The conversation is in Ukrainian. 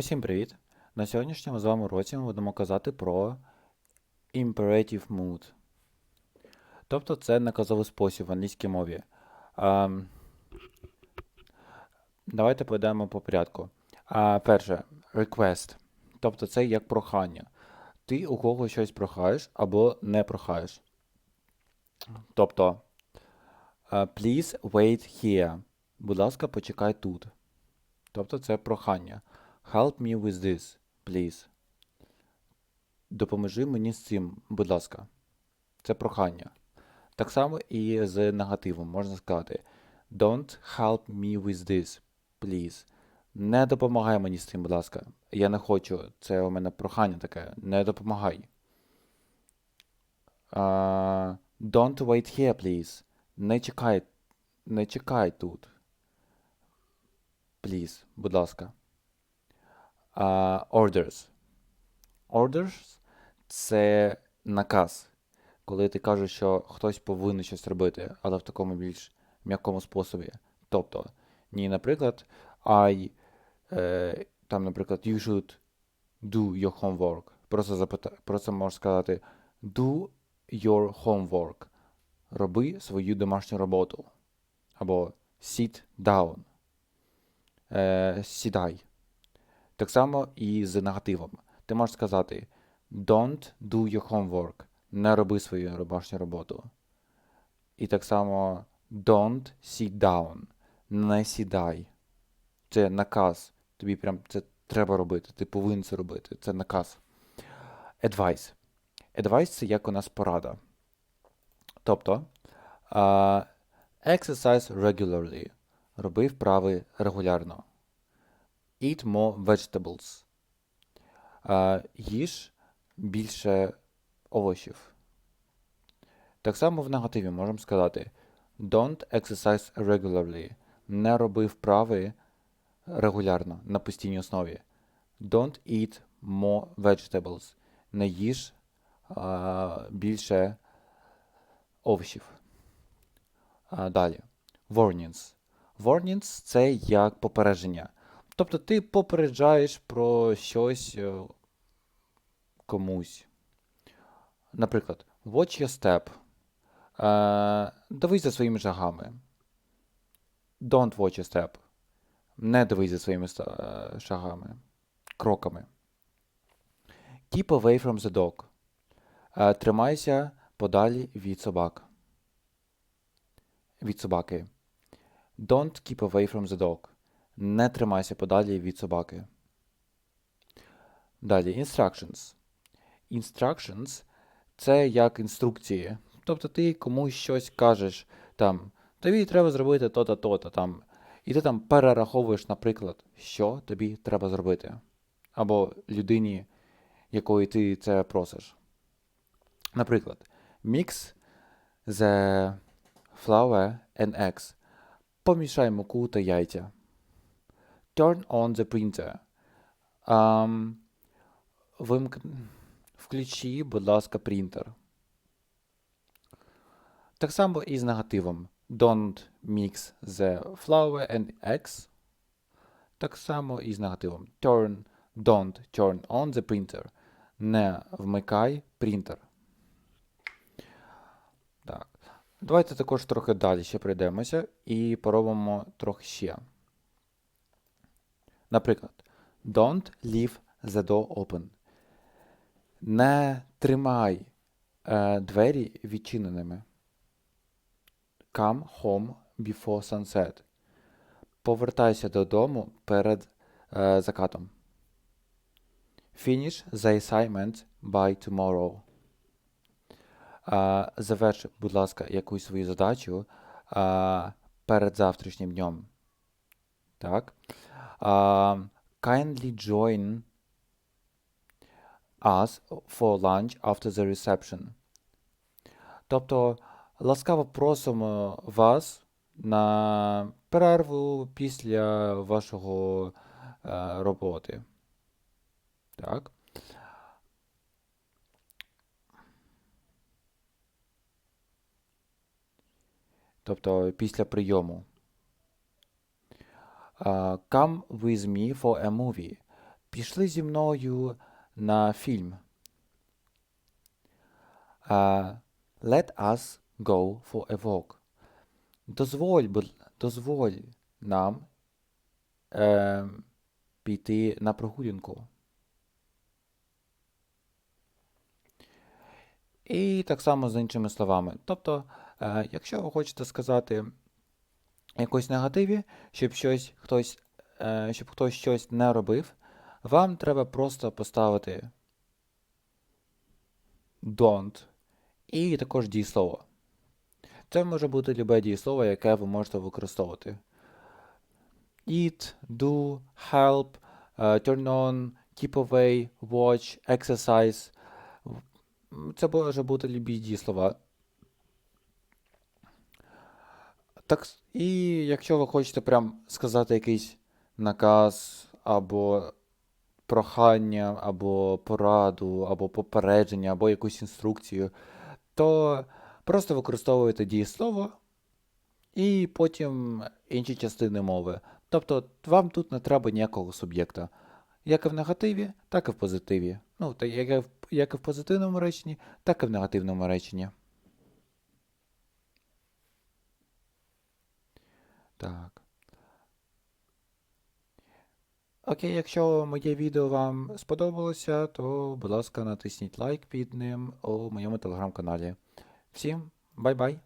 Усім привіт! На сьогоднішньому з вами уроці ми будемо казати про imperative mood. Тобто це наказовий спосіб в англійській мові. Ем, давайте пойдемо по порядку. А, перше, request. Тобто це як прохання. Ти у когось щось прохаєш або не прохаєш. Тобто, е, please wait here. Будь ласка, почекай тут. Тобто це прохання. Help me with this, please. Допоможи мені з цим, будь ласка. Це прохання. Так само і з негативом можна сказати. Don't help me with this, please. Не допомагай мені з цим, будь ласка. Я не хочу. Це у мене прохання таке. Не допомагай. А, don't wait here, please. Не чекай. Не чекай тут. Please, будь ласка. Orders. Orders це наказ. Коли ти кажеш, що хтось повинен щось робити, але в такому більш м'якому способі. Тобто, ні, наприклад, I, е, там, наприклад, you should do your homework. Просто запита... просто можеш сказати do your homework. Роби свою домашню роботу. Або sit down. Е, сідай. Так само і з негативом. Ти можеш сказати Don't do your homework. Не роби свою домашню роботу. І так само Don't sit down. Не сідай. Це наказ. Тобі прям це треба робити. Ти повинен це робити. Це наказ. Advice. Advice це як у нас порада. Тобто uh, exercise regularly. Роби вправи регулярно. Eat more vegetables. Їж більше овочів. Так само в негативі можемо сказати Don't exercise regularly. Не роби вправи регулярно на постійній основі. Don't eat more vegetables. Не їж uh, більше овочів. Uh, далі. Warnings. Warnings – це як попередження. Тобто ти попереджаєш про щось е, комусь. Наприклад, watch your step. Е, дивись за своїми шагами. Don't watch your step. Не дивись за своїми е, шагами. Кроками. Keep away from the dog. Е, тримайся подалі від собак. Від собаки. Don't keep away from the dog. Не тримайся подалі від собаки. Далі instructions. Instructions це як інструкції. Тобто ти комусь щось кажеш там, тобі треба зробити то-то, то-то там. І ти там перераховуєш, наприклад, що тобі треба зробити. Або людині, якої ти це просиш. Наприклад, mix the flour and eggs. Помішай муку та яйця. Turn on the printer. Um, вимк... Включи, будь ласка, принтер. Так само і з негативом. Don't mix the flour and eggs. Так само і з негативом. Turn, don't turn on the printer. Не вмикай принтер. Так. Давайте також трохи далі ще пройдемося і поробимо трохи ще. Наприклад, don't leave the door open. Не тримай е, двері відчиненими. Come home before sunset. Повертайся додому перед е, закатом. Finish the assignment by tomorrow. Е, заверши, будь ласка, якусь свою задачу е, перед завтрашнім днем. Так. Um, kindly join us for lunch after the reception. Тобто, ласкаво просимо вас на перерву після вашого е, роботи. Так. Тобто після прийому. Come with me for a movie. Пішли зі мною на фільм. Let us go for a walk. Дозволь, дозволь нам е, піти на прогулянку. І так само з іншими словами. Тобто, е, якщо ви хочете сказати якось негативі, щоб щось хтось, е, щоб хтось щось не робив, вам треба просто поставити don't і також дієслово. Це може бути любе дієслово, яке ви можете використовувати. Eat, do, help, е, turn on, keep away, watch, exercise. Це може бути любі дієслова. Так, і якщо ви хочете прям сказати якийсь наказ, або прохання, або пораду, або попередження, або якусь інструкцію, то просто використовуєте дієслово і потім інші частини мови. Тобто вам тут не треба ніякого суб'єкта. Як і в негативі, так і в позитиві. Ну, як і в позитивному реченні, так і в негативному реченні. Так. Окей, якщо моє відео вам сподобалося, то, будь ласка, натисніть лайк під ним у моєму телеграм-каналі. Всім бай-бай!